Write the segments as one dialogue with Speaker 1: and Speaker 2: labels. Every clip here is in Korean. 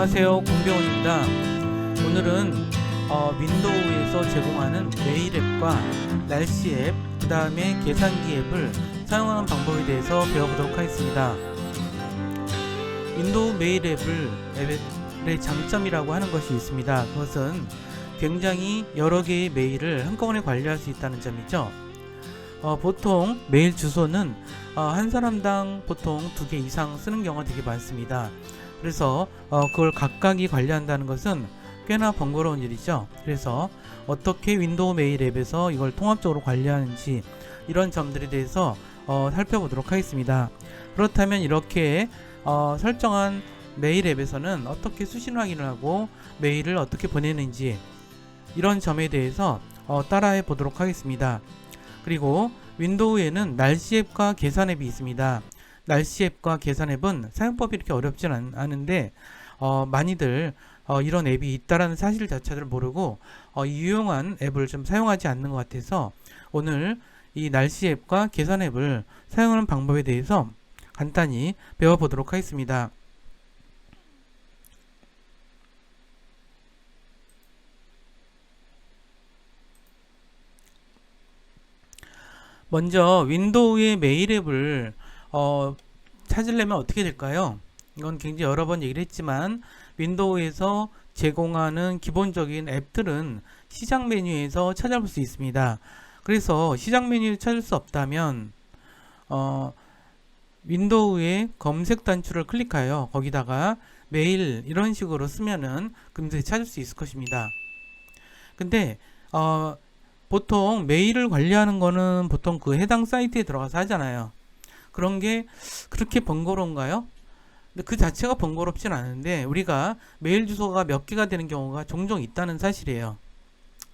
Speaker 1: 안녕하세요. 공병원입니다. 오늘은 어, 윈도우에서 제공하는 메일 앱과 날씨 앱, 그 다음에 계산기 앱을 사용하는 방법에 대해서 배워보도록 하겠습니다. 윈도우 메일 앱을 앱의 장점이라고 하는 것이 있습니다. 그것은 굉장히 여러 개의 메일을 한꺼번에 관리할 수 있다는 점이죠. 어, 보통 메일 주소는 어, 한 사람당 보통 두 개 이상 쓰는 경우가 되게 많습니다 그래서 어, 그걸 각각이 관리한다는 것은 꽤나 번거로운 일이죠. 그래서 어떻게 윈도우 메일 앱에서 이걸 통합적으로 관리하는지 이런 점들에 대해서 어, 살펴보도록 하겠습니다. 그렇다면 이렇게 어, 설정한 메일 앱에서는 어떻게 수신 확인을 하고 메일을 어떻게 보내는지 이런 점에 대해서 어, 따라해 보도록 하겠습니다. 그리고 윈도우에는 날씨 앱과 계산 앱이 있습니다. 날씨 앱과 계산 앱은 사용법이 이렇게 어렵진 않, 않은데 어, 많이들 어, 이런 앱이 있다라는 사실 자체를 모르고 어, 이 유용한 앱을 좀 사용하지 않는 것 같아서 오늘 이 날씨 앱과 계산 앱을 사용하는 방법에 대해서 간단히 배워보도록 하겠습니다. 먼저 윈도우의 메일 앱을 어, 찾으려면 어떻게 될까요? 이건 굉장히 여러 번 얘기를 했지만 윈도우에서 제공하는 기본적인 앱들은 시작 메뉴에서 찾아볼 수 있습니다. 그래서 시작 메뉴를 찾을 수 없다면 어, 윈도우의 검색 단추를 클릭하여 거기다가 메일 이런 식으로 쓰면은 금세 찾을 수 있을 것입니다. 근데 어, 보통 메일을 관리하는 거는 보통 그 해당 사이트에 들어가서 하잖아요. 그런 게 그렇게 번거로운가요? 근데 그 자체가 번거롭진 않은데 우리가 메일 주소가 몇 개가 되는 경우가 종종 있다는 사실이에요.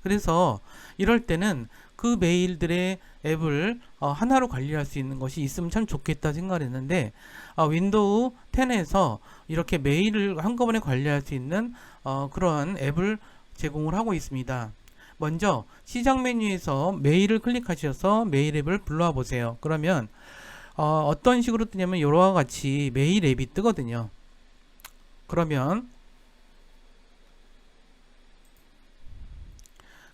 Speaker 1: 그래서 이럴 때는 그 메일들의 앱을 어, 하나로 관리할 수 있는 것이 있으면 참 좋겠다 생각을 했는데 어, 윈도우 10에서 이렇게 메일을 한꺼번에 관리할 수 있는 어, 그러한 앱을 제공을 하고 있습니다. 먼저 시작 메뉴에서 메일을 클릭하셔서 메일 앱을 불러와 보세요. 그러면 어, 어떤 식으로 뜨냐면 이와 같이 메일 앱이 뜨거든요. 그러면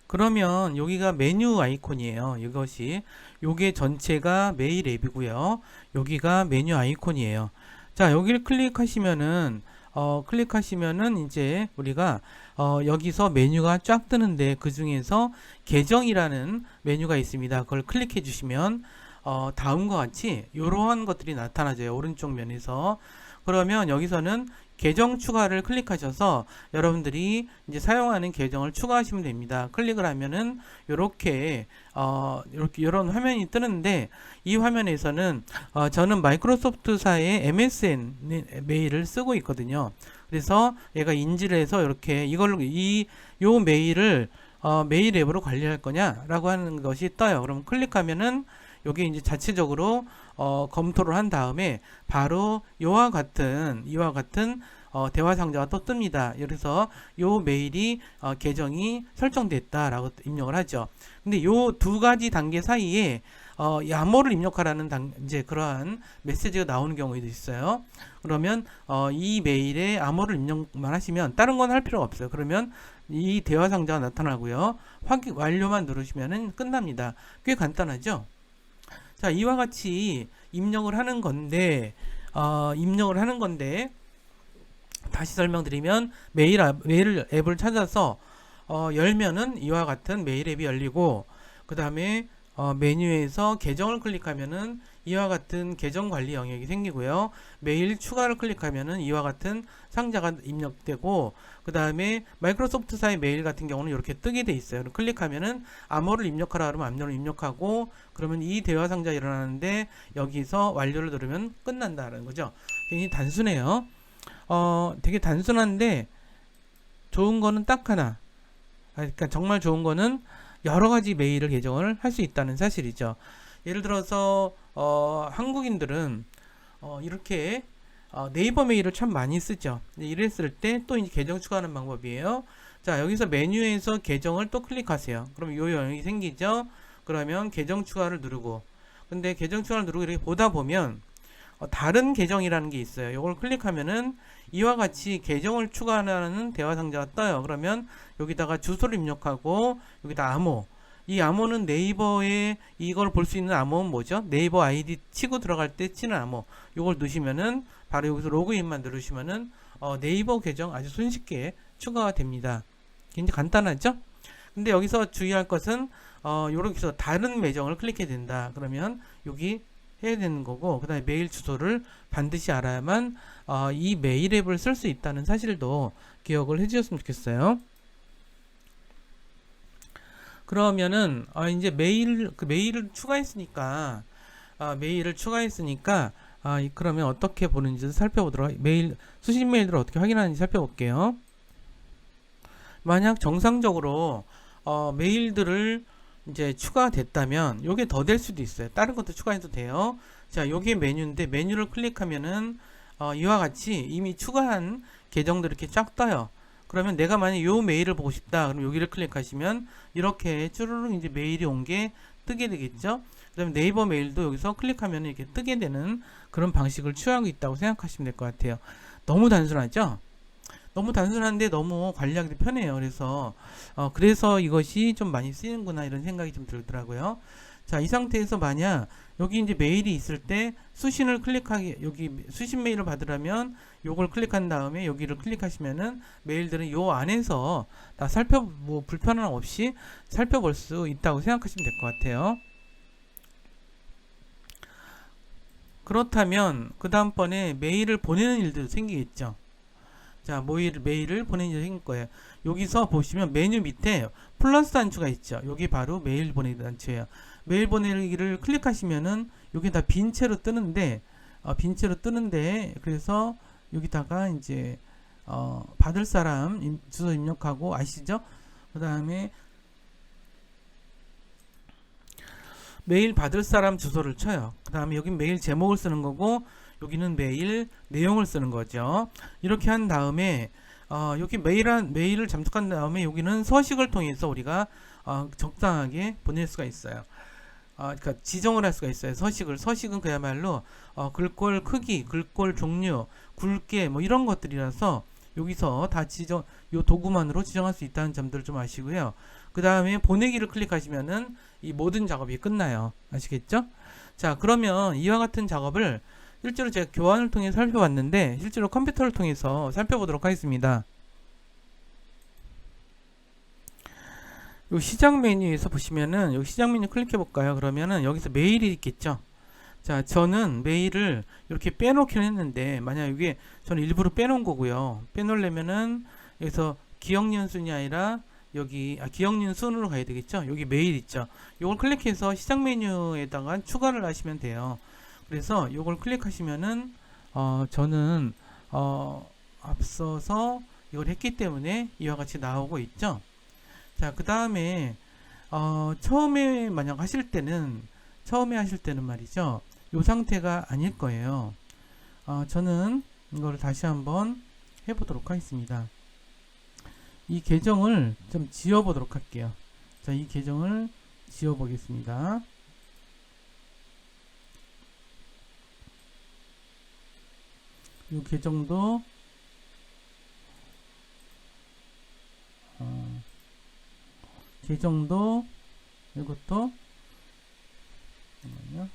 Speaker 1: 그러면 여기가 메뉴 아이콘이에요. 이것이 요게 전체가 메일 앱이고요. 여기가 메뉴 아이콘이에요. 자, 여기를 클릭하시면은 어, 클릭하시면은 이제 우리가 어, 여기서 메뉴가 쫙 뜨는데 그 중에서 계정이라는 메뉴가 있습니다. 그걸 클릭해 주시면 어, 다음과 같이 이러한 것들이 나타나져요. 오른쪽 면에서. 그러면 여기서는 계정 추가를 클릭하셔서 여러분들이 이제 사용하는 계정을 추가하시면 됩니다. 클릭을 하면은 이렇게 어 이렇게 이런 화면이 뜨는데 이 화면에서는 어 저는 마이크로소프트사의 MSN 메일을 쓰고 있거든요. 그래서 얘가 인지를 해서 이렇게 이걸로 이 요 메일을 어 메일 앱으로 관리할 거냐라고 하는 것이 떠요. 그럼 클릭하면은 여기 이제 자체적으로 어, 검토를 한 다음에 바로 이와 같은 이와 같은 어, 대화 상자가 또 뜹니다. 그래서 요 메일이 어, 계정이 설정됐다라고 입력을 하죠. 근데 요 두 가지 단계 사이에 어, 야모를 입력하라는 단, 이제 그러한 메시지가 나오는 경우도 있어요. 그러면 어, 이 메일에 암호를 입력만 하시면 다른 건 할 필요가 없어요. 그러면 이 대화 상자가 나타나고요. 확인 완료만 누르시면은 끝납니다. 꽤 간단하죠? 자, 이와 같이 입력을 하는 건데, 어, 입력을 하는 건데, 다시 설명드리면 메일, 앱, 메일 앱을 찾아서 어, 열면은 이와 같은 메일 앱이 열리고, 그 다음에 어, 메뉴에서 계정을 클릭하면은 이와 같은 계정 관리 영역이 생기고요. 메일 추가를 클릭하면은 이와 같은 상자가 입력되고 그 다음에 마이크로소프트사의 메일 같은 경우는 이렇게 뜨게 돼 있어요. 클릭하면은 암호를 입력하라 그러면 암호를 입력하고 그러면 이 대화 상자 일어나는데 여기서 완료를 누르면 끝난다는 거죠. 굉장히 단순해요. 어, 되게 단순한데 좋은 거는 딱 하나. 아, 그러니까 정말 좋은 거는 여러 가지 메일을 계정을 할 수 있다는 사실이죠. 예를 들어서 어, 한국인들은 어, 이렇게 어, 네이버 메일을 참 많이 쓰죠. 이랬을 때또 계정 추가하는 방법이에요. 자 여기서 메뉴에서 계정을 또 클릭하세요. 그럼 요 영역이 생기죠. 그러면 계정 추가를 누르고 근데 계정 추가를 누르고 이렇게 보다 보면 어, 다른 계정이라는 게 있어요. 이걸 클릭하면은 이와 같이 계정을 추가하는 대화 상자가 떠요. 그러면 여기다가 주소를 입력하고 여기다 암호. 이 암호는 네이버에 이걸 볼 수 있는 암호는 뭐죠? 네이버 아이디 치고 들어갈 때 치는 암호. 이걸 넣으시면은 바로 여기서 로그인만 누르시면은 어, 네이버 계정 아주 손쉽게 추가가 됩니다. 굉장히 간단하죠? 근데 여기서 주의할 것은 어, 요렇게서 다른 매정을 클릭해야 된다. 그러면 여기 해야 되는 거고 그 다음에 메일 주소를 반드시 알아야만 어, 이 메일 앱을 쓸 수 있다는 사실도 기억을 해주셨으면 좋겠어요. 그러면은 어, 이제 메일 그 메일을 추가했으니까 어, 메일을 추가했으니까 아, 이- 그러면 어떻게 보는지 살펴보도록 하- 메일 수신 메일들을 어떻게 확인하는지 살펴볼게요. 만약 정상적으로 어, 메일들을 이제 추가됐다면 요게 더 될 수도 있어요. 다른 것도 추가해도 돼요. 자, 요게 메뉴인데 메뉴를 클릭하면은 어, 이와 같이 이미 추가한 계정들이 이렇게 쫙 떠요. 그러면 내가 만약 요 메일을 보고 싶다. 그럼 여기를 클릭하시면 이렇게 쭈루룩 이제 메일이 온 게 뜨게 되겠죠. 그다음에 네이버 메일도 여기서 클릭하면 이렇게 뜨게 되는 그런 방식을 취하고 있다고 생각하시면 될 것 같아요. 너무 단순하죠? 너무 단순한데 너무 관리하기 편해요. 그래서 어, 그래서 이것이 좀 많이 쓰이는구나 이런 생각이 좀 들더라고요. 자, 이 상태에서 만약 여기 이제 메일이 있을 때 수신을 클릭하기 여기 수신 메일을 받으려면 요걸 클릭한 다음에 여기를 클릭하시면은 메일들은 요 안에서 다 살펴 뭐 불편함 없이 살펴볼 수 있다고 생각하시면 될 것 같아요. 그렇다면 그 다음번에 메일을 보내는 일도 생기겠죠. 자, 메일, 메일을 생길 거예요. 여기서 보시면 메뉴 밑에 플러스 단추가 있죠. 여기 바로 메일 보내기 단추예요. 메일 보내기를 클릭하시면은 여기 다 빈 채로 뜨는데 어, 빈 채로 뜨는데 그래서 여기다가 이제 어, 받을 사람 임- 주소 입력하고 아시죠? 그 다음에 메일 받을 사람 주소를 쳐요. 그 다음에 여기 메일 제목을 쓰는 거고 여기는 메일 내용을 쓰는 거죠. 이렇게 한 다음에 어, 여기 메일한 메일을 잠적한 다음에 여기는 서식을 통해서 우리가 어, 적당하게 보낼 수가 있어요. 어, 그러니까 지정을 할 수가 있어요. 서식을 서식은 그야말로 어, 글꼴 크기, 글꼴 종류, 굵게 뭐 이런 것들이라서 여기서 다 지정 요 도구만으로 지정할 수 있다는 점들을 좀 아시고요. 그 다음에 보내기를 클릭하시면은 이 모든 작업이 끝나요. 아시겠죠? 자, 그러면 이와 같은 작업을 실제로 제가 교환을 통해 살펴봤는데 실제로 컴퓨터를 통해서 살펴보도록 하겠습니다. 요 시작 메뉴에서 보시면은 여기 시작 메뉴 클릭해 볼까요? 그러면은 여기서 메일이 있겠죠. 자, 저는 메일을 이렇게 빼놓기는 했는데 만약 이게 저는 일부러 빼놓은 거고요. 빼놓으려면은 여기서 기억년 순이 아니라 여기 아, 기억년 순으로 가야 되겠죠. 여기 메일 있죠. 요걸 클릭해서 시작 메뉴에다가 추가를 하시면 돼요. 그래서 요걸 클릭하시면은 어, 저는 어, 앞서서 이걸 했기 때문에 이와 같이 나오고 있죠. 자, 그 다음에 어, 처음에 만약 하실 때는 처음에 하실 때는 말이죠. 요 상태가 아닐 거예요. 어, 저는 이걸 다시 한번 해보도록 하겠습니다. 이 계정을 좀 지워보도록 할게요. 자, 이 계정을 지워보겠습니다. 이 계정도 어, 계정도 이것도 잠깐만요.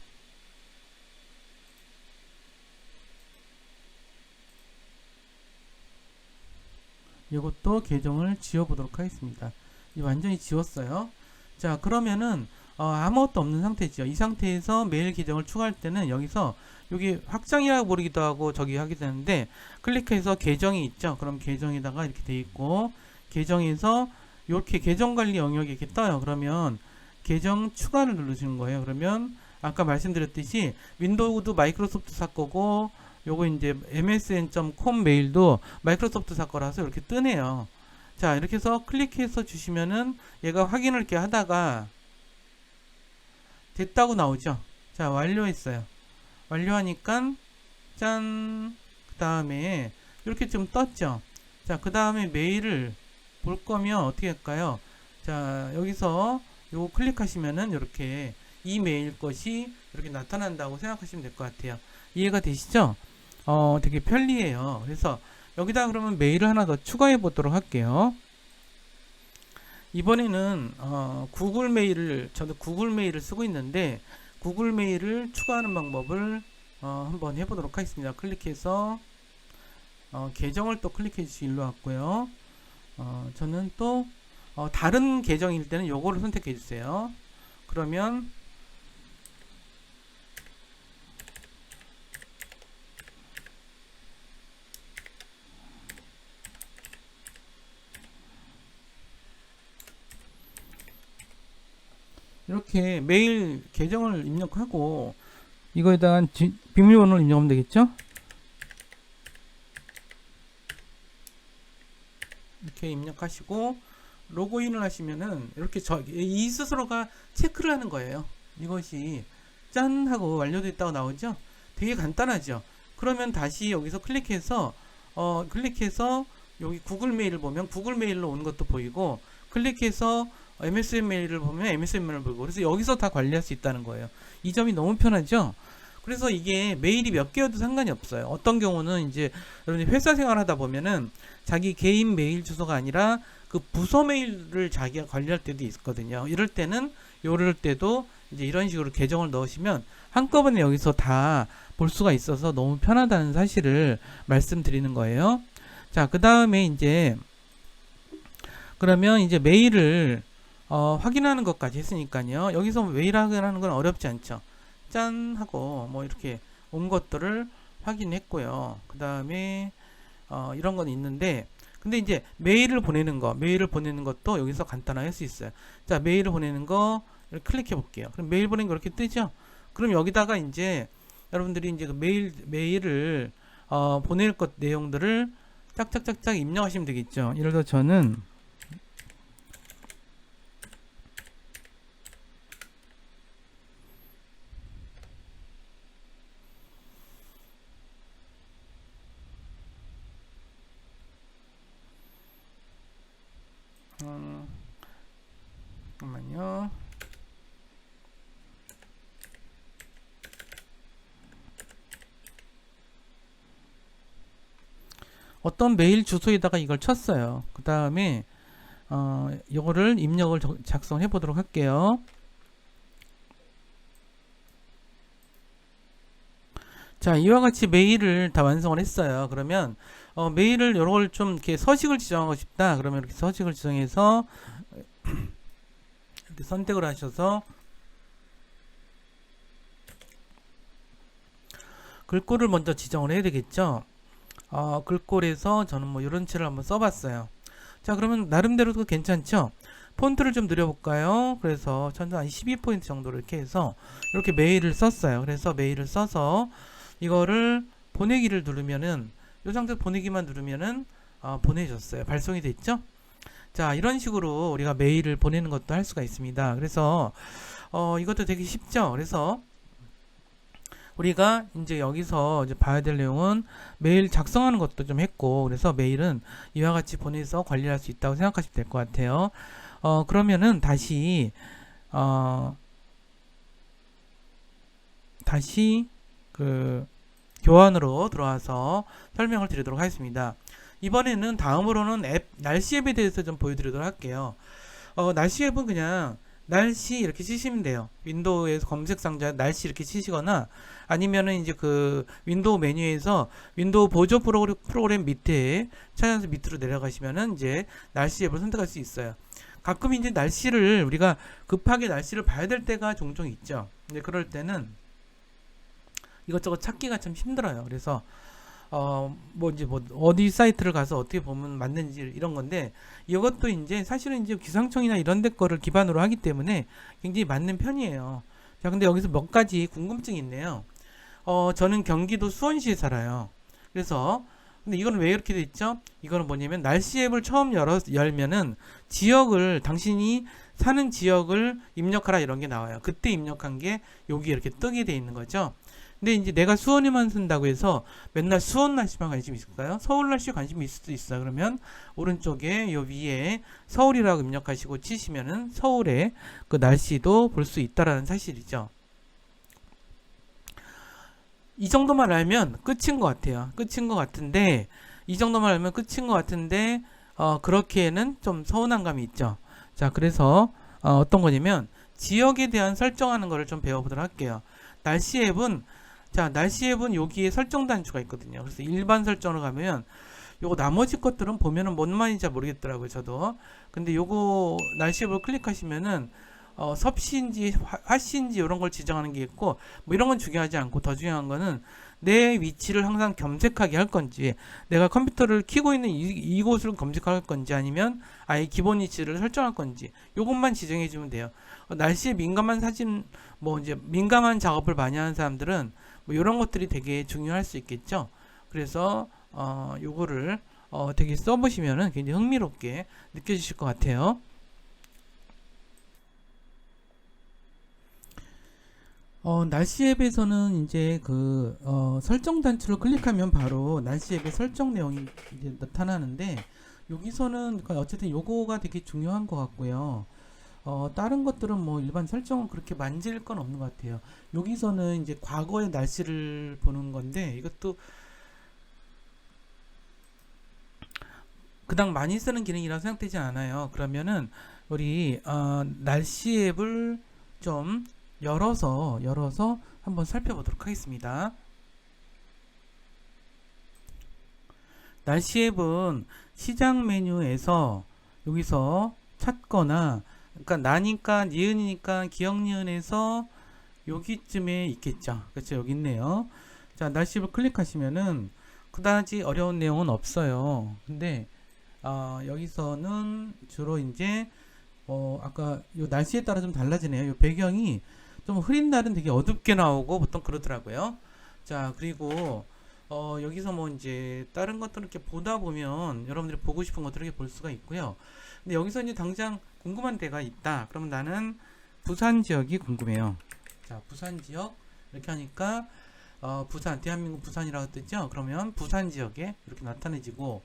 Speaker 1: 이것도 계정을 지워보도록 하겠습니다. 이 완전히 지웠어요. 자 그러면은 어, 아무것도 없는 상태죠. 이 상태에서 메일 계정을 추가할 때는 여기서 여기 확장이라고 부르기도 하고 저기 하게 되는데 클릭해서 계정이 있죠. 그럼 계정에다가 이렇게 돼 있고 계정에서 이렇게 계정 관리 영역이 이렇게 떠요. 그러면 계정 추가를 누르시는 거예요. 그러면 아까 말씀드렸듯이 윈도우도 마이크로소프트 사 거고 요거 이제 msn.com 메일도 마이크로소프트 사 거라서 이렇게 뜨네요. 자, 이렇게 해서 클릭해서 주시면은 얘가 확인을 이렇게 하다가 됐다고 나오죠. 자, 완료했어요. 완료하니까 짠. 그 다음에 이렇게 좀 떴죠. 자, 그 다음에 메일을 볼 거면 어떻게 할까요? 자, 여기서 요거 클릭하시면은 이렇게 이 메일 것이 이렇게 나타난다고 생각하시면 될 것 같아요. 이해가 되시죠? 어, 되게 편리해요. 그래서 여기다 그러면 메일을 하나 더 추가해 보도록 할게요. 이번에는 어, 구글 메일을 저도 구글 메일을 쓰고 있는데 구글 메일을 추가하는 방법을 어, 한번 해보도록 하겠습니다. 클릭해서 어, 계정을 또 클릭해 주시 일로 왔고요. 어, 저는 또 어, 다른 계정일 때는 요거를 선택해 주세요. 그러면 이렇게 메일 계정을 입력하고 이거에다가 지- 비밀번호를 입력하면 되겠죠? 이렇게 입력하시고 로그인을 하시면은 이렇게 저, 이 스스로가 체크를 하는 거예요. 이것이 짠 하고 완료됐다고 나오죠? 되게 간단하죠? 그러면 다시 여기서 클릭해서 어, 클릭해서 여기 구글 메일을 보면 구글 메일로 온 것도 보이고 클릭해서 MSN 메일을 보면 MSN 메일을 보이고 그래서 여기서 다 관리할 수 있다는 거예요. 이 점이 너무 편하죠? 그래서 이게 메일이 몇 개여도 상관이 없어요. 어떤 경우는 이제 여러분이 회사 생활 하다 보면은 자기 개인 메일 주소가 아니라 그 부서 메일을 자기가 관리할 때도 있거든요. 이럴 때는 요럴 때도 이제 이런 식으로 계정을 넣으시면 한꺼번에 여기서 다 볼 수가 있어서 너무 편하다는 사실을 말씀드리는 거예요. 자, 그 다음에 이제 그러면 이제 메일을 어, 확인하는 것까지 했으니까요. 여기서 메일 확인하는 건 어렵지 않죠. 짠 하고 뭐 이렇게 온 것들을 확인했고요. 그 다음에 어, 이런 건 있는데 근데 이제 메일을 보내는 거 메일을 보내는 것도 여기서 간단하게 할 수 있어요. 자 메일을 보내는 거 클릭해 볼게요. 그럼 메일 보낸 거 이렇게 뜨죠. 그럼 여기다가 이제 여러분들이 이제 그 메일 메일을 어, 보낼 것 내용들을 짝짝짝짝 입력하시면 되겠죠. 예를 들어 저는 음, 잠깐만요. 어떤 메일 주소에다가 이걸 쳤어요. 그 다음에 어, 이거를 입력을 적- 작성해 보도록 할게요. 자, 이와 같이 메일을 다 완성을 했어요. 그러면 어, 메일을 이걸 좀 이렇게 서식을 지정하고 싶다. 그러면 이렇게 서식을 지정해서 이렇게 선택을 하셔서 글꼴을 먼저 지정을 해야 되겠죠. 어, 글꼴에서 저는 뭐 이런 채를 한번 써봤어요. 자, 그러면 나름대로도 괜찮죠? 폰트를 좀 늘려볼까요? 그래서 한 12포인트 정도로 이렇게 해서 이렇게 메일을 썼어요. 그래서 메일을 써서 이거를 보내기를 누르면은 이 상태 보내기만 누르면은 어, 보내졌어요. 발송이 됐죠? 자, 이런 식으로 우리가 메일을 보내는 것도 할 수가 있습니다. 그래서 어, 이것도 되게 쉽죠? 그래서 우리가 이제 여기서 이제 봐야 될 내용은 메일 작성하는 것도 좀 했고 그래서 메일은 이와 같이 보내서 관리할 수 있다고 생각하시면 될 것 같아요. 어 그러면은 다시 어 다시 그 교환으로 들어와서 설명을 드리도록 하겠습니다. 이번에는 다음으로는 앱 날씨 앱에 대해서 좀 보여드리도록 할게요. 어 날씨 앱은 그냥 날씨 이렇게 치시면 돼요. 윈도우에서 검색 상자 날씨 이렇게 치시거나 아니면은 이제 그 윈도우 메뉴에서 윈도우 보조 프로그램, 밑에 찾아서 밑으로 내려가시면은 이제 날씨 앱을 선택할 수 있어요. 가끔 이제 날씨를 우리가 급하게 날씨를 봐야 될 때가 종종 있죠. 근데 그럴 때는 이것저것 찾기가 참 힘들어요. 그래서 어 뭐 이제 뭐 어디 사이트를 가서 어떻게 보면 맞는지 이런 건데 이것도 이제 사실은 이제 기상청이나 이런 데 거를 기반으로 하기 때문에 굉장히 맞는 편이에요. 자, 근데 여기서 몇 가지 궁금증이 있네요. 어, 저는 경기도 수원시에 살아요. 그래서 근데 이거는 왜 이렇게 돼 있죠? 이거는 뭐냐면 날씨 앱을 처음 열어 열면은 지역을 당신이 사는 지역을 입력하라 이런 게 나와요. 그때 입력한 게 여기 이렇게 뜨게 돼 있는 거죠. 근데 이제 내가 수원에만 쓴다고 해서 맨날 수원 날씨만 관심 있을까요? 서울 날씨 관심이 있을 수도 있어요. 그러면 오른쪽에 요 위에 서울이라고 입력하시고 치시면은 서울의 그 날씨도 볼 수 있다라는 사실이죠. 이 정도만 알면 끝인 것 같아요. 끝인 것 같은데 이 정도만 알면 끝인 것 같은데 어, 그렇게는 좀 서운한 감이 있죠. 자, 그래서 어, 어떤 거냐면 지역에 대한 설정하는 거를 좀 배워보도록 할게요. 날씨 앱은 자, 날씨 앱은 여기에 설정 단추가 있거든요. 그래서 일반 설정으로 가면 요거 나머지 것들은 보면은 뭔 말인지 잘 모르겠더라고요, 저도. 근데 요거 날씨 앱을 클릭하시면은 어, 섭씨인지 화- 화씨인지 이런 걸 지정하는 게 있고 뭐 이런 건 중요하지 않고 더 중요한 거는 내 위치를 항상 검색하게 할 건지 내가 컴퓨터를 키고 있는 이, 이곳을 검색할 건지 아니면 아예 기본 위치를 설정할 건지 요것만 지정해 주면 돼요. 어, 날씨에 민감한 사진 뭐 이제 민감한 작업을 많이 하는 사람들은 뭐 이런 것들이 되게 중요할 수 있겠죠. 그래서 어 요거를 어 되게 써보시면은 굉장히 흥미롭게 느껴지실 것 같아요. 어, 날씨 앱에서는 이제 그 어, 설정 단추를 클릭하면 바로 날씨 앱의 설정 내용이 이제 나타나는데 여기서는 그 어쨌든 요거가 되게 중요한 것 같고요. 어, 다른 것들은 뭐 일반 설정은 그렇게 만질 건 없는 것 같아요. 여기서는 이제 과거의 날씨를 보는 건데 이것도 그닥 많이 쓰는 기능이라고 생각되지 않아요. 그러면은 우리 어, 날씨 앱을 좀 열어서 열어서 한번 살펴보도록 하겠습니다. 날씨 앱은 시작 메뉴에서 여기서 찾거나 그러니까 나니까 니은이니까 기억 니은에서 여기쯤에 있겠죠. 그렇죠. 여기 있네요. 자, 날씨 앱을 클릭하시면은 그다지 어려운 내용은 없어요. 근데 어, 여기서는 주로 이제 어, 아까 요 날씨에 따라 좀 달라지네요. 요 배경이 좀 흐린 날은 되게 어둡게 나오고 보통 그러더라고요. 자, 그리고 어, 여기서 뭐 이제 다른 것들을 이렇게 보다 보면 여러분들이 보고 싶은 것들을 이렇게 볼 수가 있고요. 근데 여기서 이제 당장 궁금한 데가 있다. 그러면 나는 부산 지역이 궁금해요. 자, 부산 지역 이렇게 하니까 어, 부산 대한민국 부산이라고 뜨죠. 그러면 부산 지역에 이렇게 나타내지고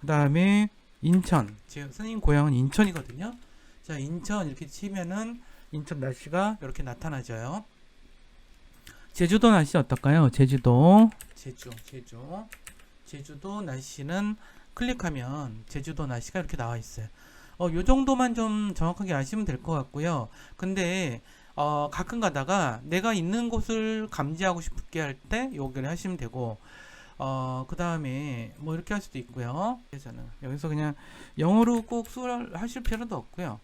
Speaker 1: 그 다음에 인천 제 선생님 고향은 인천이거든요. 자, 인천 이렇게 치면은 인천 날씨가 이렇게 나타나져요. 제주도 날씨 어떨까요? 제주도 제주 제주 제주도 날씨는 클릭하면 제주도 날씨가 이렇게 나와 있어요. 어, 요 정도만 좀 정확하게 아시면 될 것 같고요. 근데 어, 가끔 가다가 내가 있는 곳을 감지하고 싶게 할 때 여기를 하시면 되고 어, 그 다음에 뭐 이렇게 할 수도 있고요. 그래서는 여기서 그냥 영어로 꼭 수를 하실 필요도 없고요.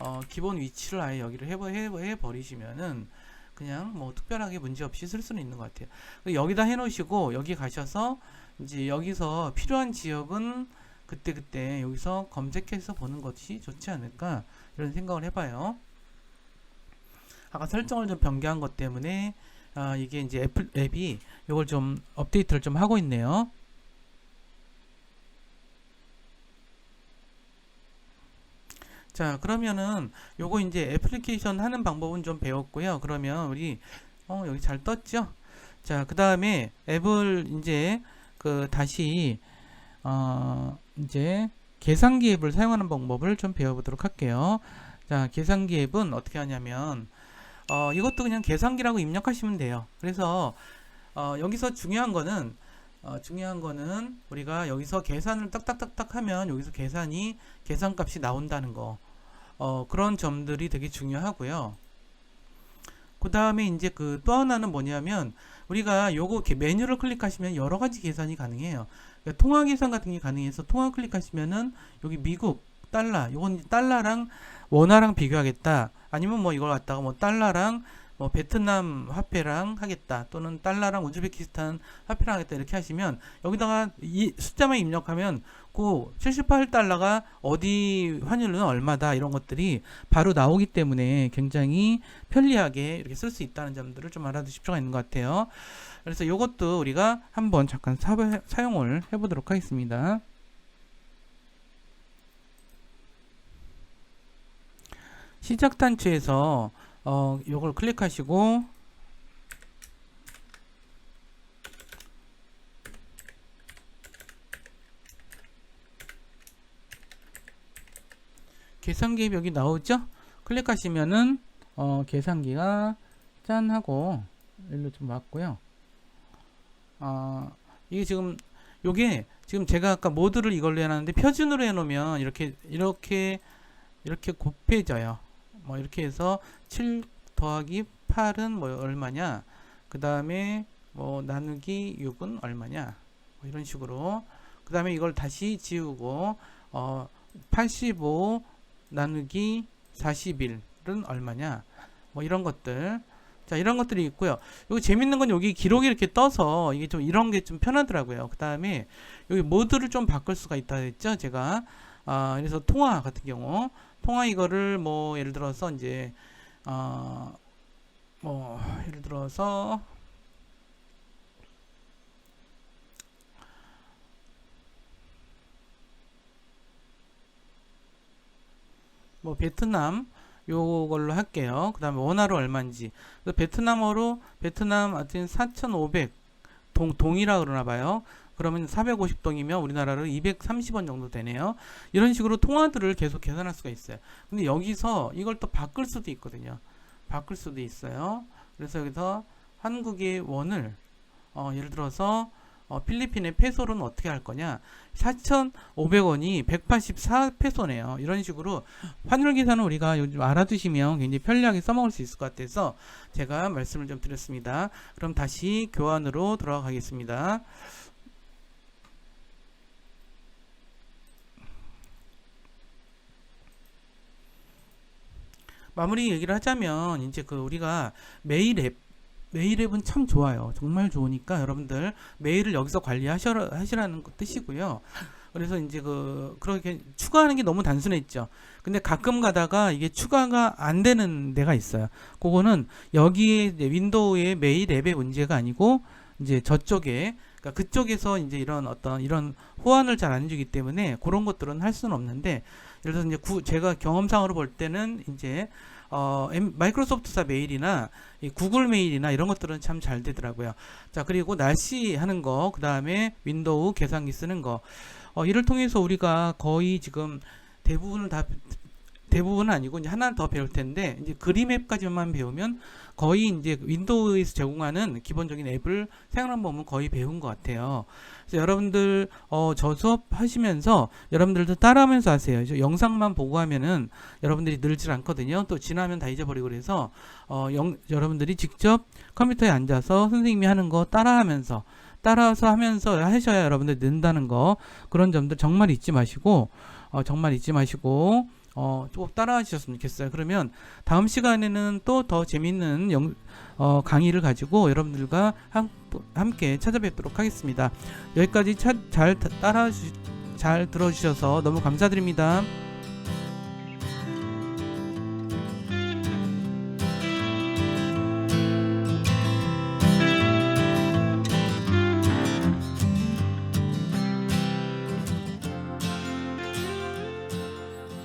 Speaker 1: 어, 기본 위치를 아예 여기를 해버, 해, 해버리시면은 그냥 뭐 특별하게 문제 없이 쓸 수는 있는 것 같아요. 여기다 해놓으시고 여기 가셔서 이제 여기서 필요한 지역은 그때그때 여기서 검색해서 보는 것이 좋지 않을까 이런 생각을 해봐요. 아까 설정을 좀 변경한 것 때문에 아, 이게 이제 애플 앱이 이걸 좀 업데이트를 좀 하고 있네요. 자, 그러면은 요거 이제 애플리케이션 하는 방법은 좀 배웠고요. 그러면 우리 어, 여기 잘 떴죠? 자, 그 다음에 앱을 이제 그 다시 어, 이제 계산기 앱을 사용하는 방법을 좀 배워보도록 할게요. 자, 계산기 앱은 어떻게 하냐면 어, 이것도 그냥 계산기라고 입력하시면 돼요. 그래서 어, 여기서 중요한 거는 어, 중요한 거는 우리가 여기서 계산을 딱딱딱딱 하면 여기서 계산이 계산값이 나온다는 거. 어, 그런 점들이 되게 중요하고요. 그 다음에 이제 그 또 하나는 뭐냐면 우리가 요거 메뉴를 클릭하시면 여러 가지 계산이 가능해요. 그러니까 통화 계산 같은 게 가능해서 통화 클릭하시면은 여기 미국 달러 요건 달러랑 원화랑 비교하겠다. 아니면 뭐 이걸 갖다가 뭐 달러랑 뭐 베트남 화폐랑 하겠다. 또는 달러랑 우즈베키스탄 화폐랑 하겠다. 이렇게 하시면 여기다가 이 숫자만 입력하면 그 78달러가 어디 환율은 얼마다 이런 것들이 바로 나오기 때문에 굉장히 편리하게 이렇게 쓸 수 있다는 점들을 좀 알아두실 필요가 있는 것 같아요. 그래서 이것도 우리가 한번 잠깐 사, 사용을 해보도록 하겠습니다. 시작 단추에서 어, 요걸 클릭하시고 계산기 여기 나오죠? 클릭하시면은 어, 계산기가 짠 하고 일로 좀 왔고요. 어, 이게 지금 요게 지금 제가 아까 모드를 이걸로 해놨는데 표준으로 해놓으면 이렇게 이렇게 이렇게 곱해져요. 뭐 이렇게 해서 7 더하기 8은 뭐 얼마냐? 그 다음에 뭐 나누기 6은 얼마냐? 뭐 이런 식으로 그 다음에 이걸 다시 지우고 어, 85 나누기 41은 얼마냐? 뭐 이런 것들 자 이런 것들이 있고요. 여기 재밌는 건 여기 기록이 이렇게 떠서 이게 좀 이런 게 좀 편하더라고요. 그 다음에 여기 모드를 좀 바꿀 수가 있다 했죠. 제가 아 그래서 통화 같은 경우 통화 이거를 뭐 예를 들어서 이제 어뭐 예를 들어서 뭐 베트남 요걸로 할게요. 그 다음에 원화로 얼마인지. 베트남어로 베트남 하여튼 4,500 동, 동이라 그러나 봐요. 그러면 450동이면 우리나라로 230원 정도 되네요. 이런 식으로 통화들을 계속 계산할 수가 있어요. 근데 여기서 이걸 또 바꿀 수도 있거든요. 바꿀 수도 있어요. 그래서 여기서 한국의 원을 어, 예를 들어서 어, 필리핀의 페소로는 어떻게 할 거냐? 4,500원이 184페소네요. 이런 식으로 환율 계산은 우리가 요즘 알아두시면 굉장히 편리하게 써먹을 수 있을 것 같아서 제가 말씀을 좀 드렸습니다. 그럼 다시 교환으로 돌아가겠습니다. 마무리 얘기를 하자면 이제 그 우리가 메일 앱 메일 앱은 참 좋아요. 정말 좋으니까 여러분들 메일을 여기서 관리하셔 하시라는 거 뜻이고요. 그래서 이제 그 그렇게 추가하는 게 너무 단순했죠. 근데 가끔 가다가 이게 추가가 안 되는 데가 있어요. 그거는 여기에 윈도우의 메일 앱의 문제가 아니고 이제 저쪽에 그러니까 그쪽에서 이제 이런 어떤 이런 호환을 잘안 주기 때문에 그런 것들은 할 수는 없는데 예를 들어서 이제 구, 제가 경험상으로 볼 때는 이제 어, 엠- 마이크로소프트사 메일이나 이 구글 메일이나 이런 것들은 참 잘 되더라고요. 자, 그리고 날씨 하는 거, 그 다음에 윈도우 계산기 쓰는 거, 어, 이를 통해서 우리가 거의 지금 대부분을 다 대부분은 아니고 이제 하나 더 배울 텐데 이제 그림 앱까지만 배우면 거의 이제 윈도우에서 제공하는 기본적인 앱을 생각해 보면 거의 배운 것 같아요. 그래서 여러분들 어, 저 수업 하시면서 여러분들도 따라하면서 하세요. 저 영상만 보고 하면은 여러분들이 늘질 않거든요. 또 지나면 다 잊어버리고 그래서 어, 영, 여러분들이 직접 컴퓨터에 앉아서 선생님이 하는 거 따라하면서 따라서 하면서 하셔야 여러분들 는다는 거 그런 점들 정말 잊지 마시고 어, 정말 잊지 마시고 어, 꼭 따라 하셨으면 좋겠어요. 그러면 다음 시간에는 또 더 재밌는 영, 어, 강의를 가지고 여러분들과 함, 함께 찾아뵙도록 하겠습니다. 여기까지 차, 잘 따라 잘 들어주셔서 너무 감사드립니다.